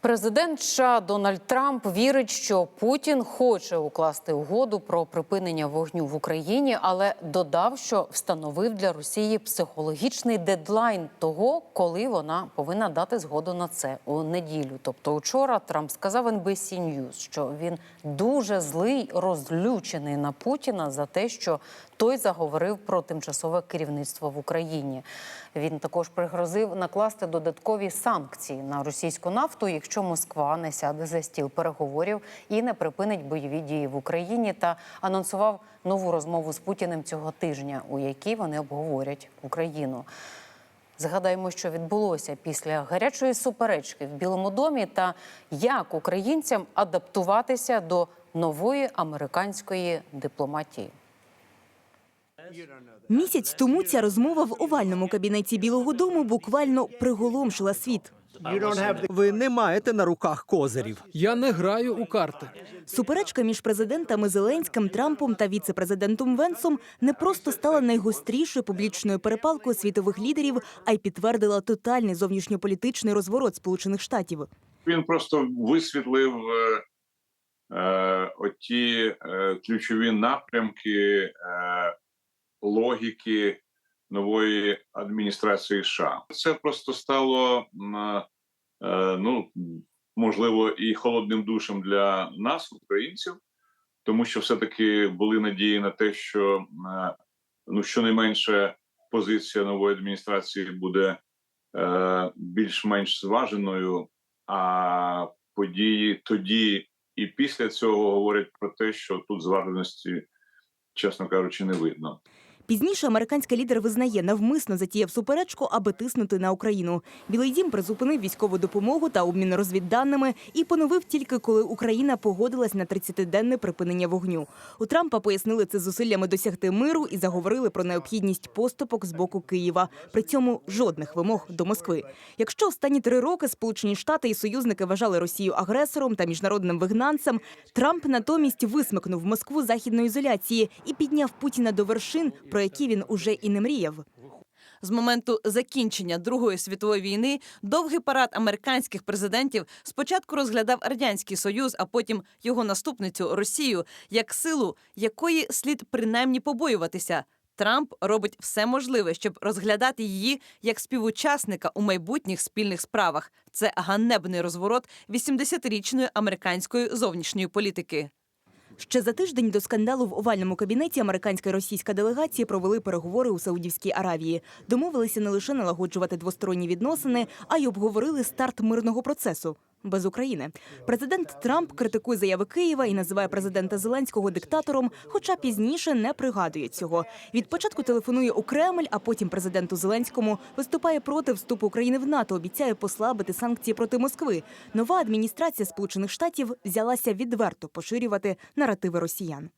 Президент США Дональд Трамп вірить, що Путін хоче укласти угоду про припинення вогню в Україні, але додав, що встановив для Росії психологічний дедлайн того, коли вона повинна дати згоду на це у неділю. Тобто, учора Трамп сказав NBC News, що він дуже злий, розлючений на Путіна за те, що той заговорив про тимчасове керівництво в Україні. Він також пригрозив накласти додаткові санкції на російську нафту, якщо Москва не сяде за стіл переговорів і не припинить бойові дії в Україні, та анонсував нову розмову з Путіним цього тижня, у якій вони обговорять Україну. Згадаємо, що відбулося після гарячої суперечки в Білому домі та як українцям адаптуватися до нової американської дипломатії. Місяць тому ця розмова в овальному кабінеті Білого Дому буквально приголомшила світ. Ви не маєте на руках козирів. Я не граю у карти. Суперечка між президентами Зеленським, Трампом та віце-президентом Венсом не просто стала найгострішою публічною перепалкою світових лідерів, а й підтвердила тотальний зовнішньополітичний розворот Сполучених Штатів. Він просто висвітлив е, е, оті е, ключові напрямки е, логіки нової адміністрації США. Це просто стало е, ну можливо і холодним душем для нас, українців, тому що все-таки були надії на те, що е, ну щонайменше позиція нової адміністрації буде е, більш-менш зваженою. А події тоді і після цього говорять про те, що тут зваженості, чесно кажучи, не видно. Пізніше американський лідер визнає, навмисно затіяв суперечку, аби тиснути на Україну. Білий дім призупинив військову допомогу та обмін розвідданими і поновив тільки коли Україна погодилась на 30-денне припинення вогню. У Трампа пояснили це зусиллями досягти миру і заговорили про необхідність поступок з боку Києва. При цьому жодних вимог до Москви. Якщо останні три роки Сполучені Штати і союзники вважали Росію агресором та міжнародним вигнанцем, Трамп натомість висмикнув Москву західної ізоляції і підняв Путіна до вершин, про які він уже і не мріяв. З моменту закінчення Другої світової війни довгий парад американських президентів спочатку розглядав радянський союз, а потім його наступницю Росію як силу, якої слід принаймні побоюватися. Трамп робить все можливе, щоб розглядати її як співучасника у майбутніх спільних справах. Це ганебний розворот 80-річної американської зовнішньої політики. Ще за тиждень до скандалу в овальному кабінеті американська і російська делегації провели переговори у Саудівській Аравії. Домовилися не лише налагоджувати двосторонні відносини, а й обговорили старт мирного процесу. Без України президент Трамп критикує заяви Києва і називає президента Зеленського диктатором, хоча пізніше не пригадує цього. Від початку телефонує у Кремль, а потім президенту Зеленському виступає проти вступу України в НАТО. Обіцяє послабити санкції проти Москви. Нова адміністрація Сполучених Штатів взялася відверто поширювати наративи росіян.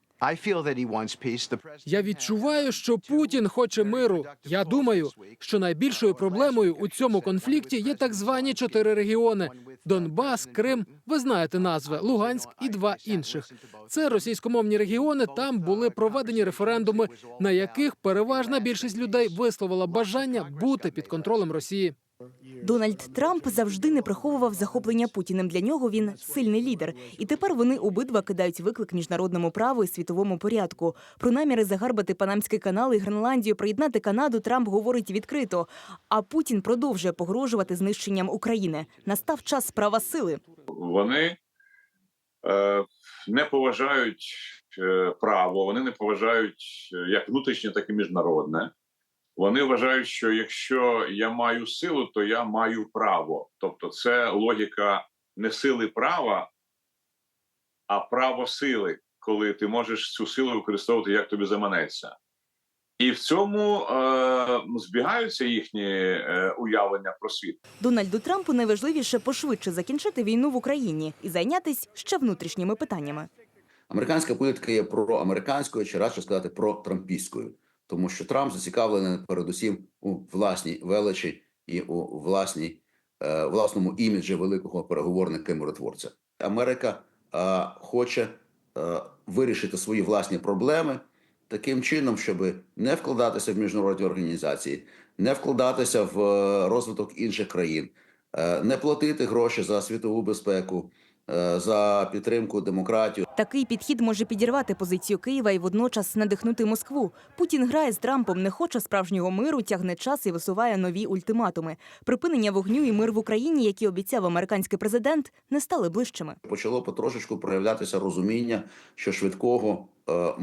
Я відчуваю, що Путін хоче миру. Я думаю, що найбільшою проблемою у цьому конфлікті є так звані чотири регіони: Донбас, Крим. Ви знаєте назви Луганськ і два інших. Це російськомовні регіони. Там були проведені референдуми, на яких переважна більшість людей висловила бажання бути під контролем Росії. Дональд Трамп завжди не приховував захоплення Путіним. Для нього він сильний лідер. І тепер вони обидва кидають виклик міжнародному праву і світовому порядку. Про наміри загарбати Панамський канал і Гренландію, приєднати Канаду Трамп говорить відкрито. А Путін продовжує погрожувати знищенням України. Настав час права сили. Вони е, не поважають е, право, вони не поважають е, як внутрішнє, так і міжнародне. Вони вважають, що якщо я маю силу, то я маю право. Тобто, це логіка не сили права, а право сили, коли ти можеш цю силу використовувати як тобі заманеться. І в цьому е, збігаються їхні е, уявлення про світ. Дональду Трампу найважливіше пошвидше закінчити війну в Україні і зайнятися ще внутрішніми питаннями. Американська політика є проамериканською, чи радше сказати про трампістською, тому що Трамп зацікавлений передусім у власній величі і у власній е, власному іміджі великого переговорника миротворця. Америка е, хоче е, вирішити свої власні проблеми таким чином, щоб не вкладатися в міжнародні організації, не вкладатися в е, розвиток інших країн, е, не платити гроші за світову безпеку, за підтримку демократію. Такий підхід може підірвати позицію Києва і водночас надихнути Москву. Путін грає з Трампом, не хоче справжнього миру, тягне час і висуває нові ультиматуми. Припинення вогню і мир в Україні, які обіцяв американський президент, не стали ближчими. почало потрошечку проявлятися розуміння, що швидкого е,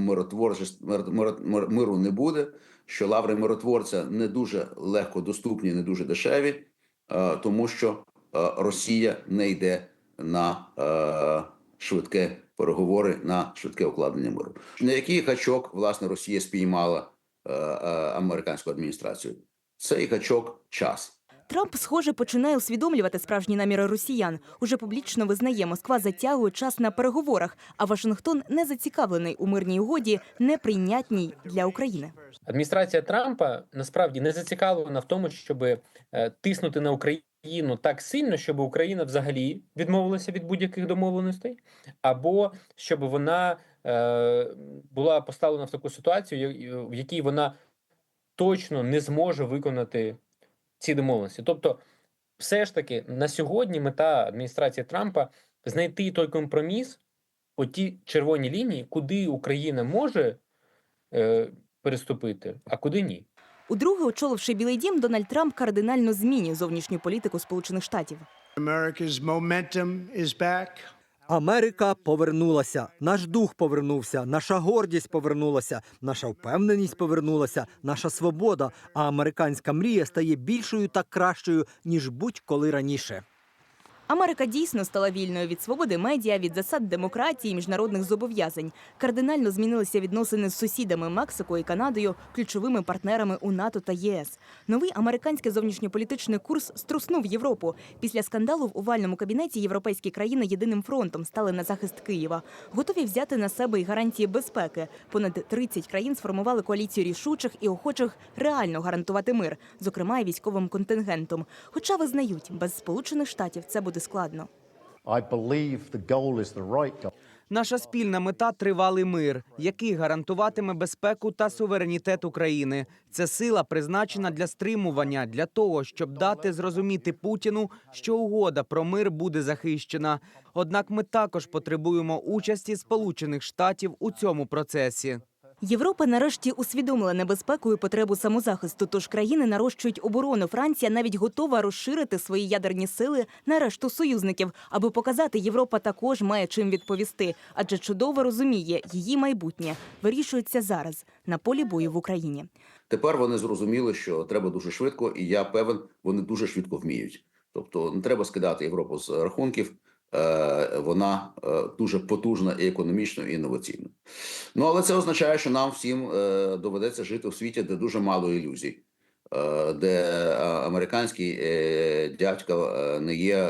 миру не буде, що лаври миротворця не дуже легко доступні, не дуже дешеві, е, тому що е, Росія не йде на е, швидке переговори, на швидке укладення миру. На який гачок власне Росія спіймала е, е, американську адміністрацію? Цей гачок час. Трамп, схоже, починає усвідомлювати справжні наміри росіян. Уже публічно визнає, Москва затягує час на переговорах, а Вашингтон не зацікавлений у мирній угоді, неприйнятній для України. Адміністрація Трампа насправді не зацікавлена в тому, щоб е, тиснути на Україну так сильно, щоб Україна взагалі відмовилася від будь-яких домовленостей, або щоб вона е, була поставлена в таку ситуацію, в якій вона точно не зможе виконати ці домовленості. Тобто, все ж таки на сьогодні мета адміністрації Трампа знайти той компроміс, оті червоні лінії, куди Україна може е, переступити, а куди ні. Удруге, очоливши Білий Дім, Дональд Трамп кардинально змінює зовнішню політику Сполучених Штатів. Америка повернулася, наш дух повернувся, наша гордість повернулася, наша впевненість повернулася, наша свобода. А американська мрія стає більшою та кращою ніж будь-коли раніше. Америка дійсно стала вільною від свободи медіа, від засад демократії, і міжнародних зобов'язань. Кардинально змінилися відносини з сусідами Мексикою і Канадою, ключовими партнерами у НАТО та ЄС. Новий американський зовнішньополітичний курс струснув Європу. Після скандалу в овальному кабінеті європейські країни єдиним фронтом стали на захист Києва. Готові взяти на себе й гарантії безпеки. Понад 30 країн сформували коаліцію рішучих і охочих реально гарантувати мир, зокрема і військовим контингентом. Хоча визнають, без Сполучених Штатів це буде складно. I believe the goal is the right goal. Наша спільна мета тривалий мир, який гарантуватиме безпеку та суверенітет України. Це сила призначена для стримування, для того, щоб дати зрозуміти Путіну, що угода про мир буде захищена. Однак ми також потребуємо участі Сполучених Штатів у цьому процесі. Європа нарешті усвідомила небезпеку і потребу самозахисту. Тож країни нарощують оборону. Франція навіть готова розширити свої ядерні сили на решту союзників, аби показати, Європа також має чим відповісти, адже чудово розуміє, її майбутнє вирішується зараз на полі бою в Україні. Тепер вони зрозуміли, що треба дуже швидко, і я певен, вони дуже швидко вміють. Тобто не треба скидати Європу з рахунків. Е, Вона е, дуже потужна і економічно, і інноваційно. Ну але це означає, що нам всім е, доведеться жити в світі, де дуже мало ілюзій, де американський дядько не є